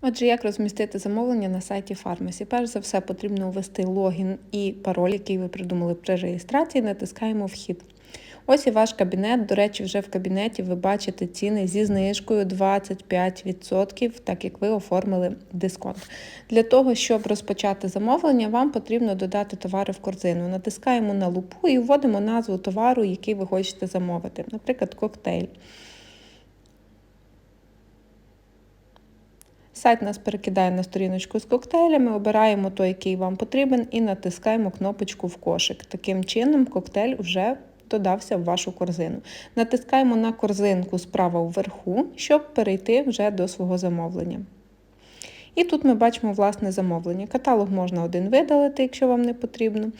Отже, як розмістити замовлення на сайті Фармасі? Перш за все, потрібно ввести логін і пароль, який ви придумали при реєстрації. Натискаємо Вхід. Ось і ваш кабінет. До речі, вже в кабінеті ви бачите ціни зі знижкою 25%, так як ви оформили дисконт. Для того, щоб розпочати замовлення, вам потрібно додати товари в корзину. Натискаємо на лупу і вводимо назву товару, який ви хочете замовити, наприклад, коктейль. Сайт нас перекидає на сторіночку з коктейлями, обираємо той, який вам потрібен, і натискаємо кнопочку в кошик. Таким чином, коктейль вже додався в вашу корзину. Натискаємо на корзинку справа вверху, щоб перейти вже до свого замовлення. І тут ми бачимо власне замовлення. Каталог можна один видалити, якщо вам не потрібно.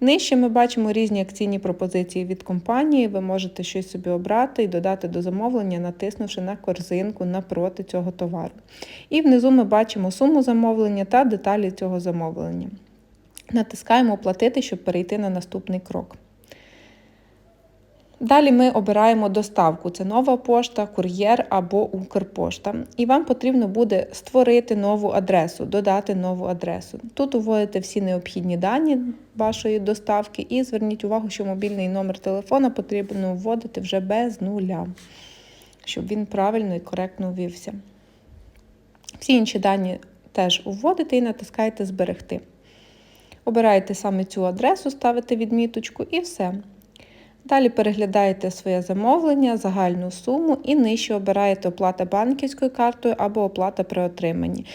Нижче ми бачимо різні акційні пропозиції від компанії. Ви можете щось собі обрати і додати до замовлення, натиснувши на корзинку напроти цього товару. І внизу ми бачимо суму замовлення та деталі цього замовлення. Натискаємо Оплатити, щоб перейти на наступний крок. Далі ми обираємо доставку: це нова пошта, кур'єр або Укрпошта. І вам потрібно буде створити нову адресу, додати нову адресу. Тут уводите всі необхідні дані вашої доставки, і зверніть увагу, що мобільний номер телефона потрібно вводити вже без нуля, щоб він правильно і коректно ввівся. Всі інші дані теж вводите і натискаєте Зберегти. Обираєте саме цю адресу, ставите відміточку і все. Далі переглядаєте своє замовлення, загальну суму і нижче обираєте оплата банківською картою або оплата при отриманні.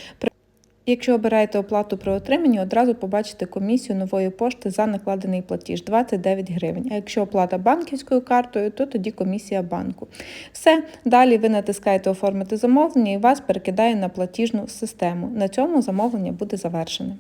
Якщо обираєте оплату при отриманні, одразу побачите комісію нової пошти за накладений платіж 29 гривень. А якщо оплата банківською картою, то тоді комісія банку. Все, далі ви натискаєте Оформити замовлення і вас перекидає на платіжну систему. На цьому замовлення буде завершене.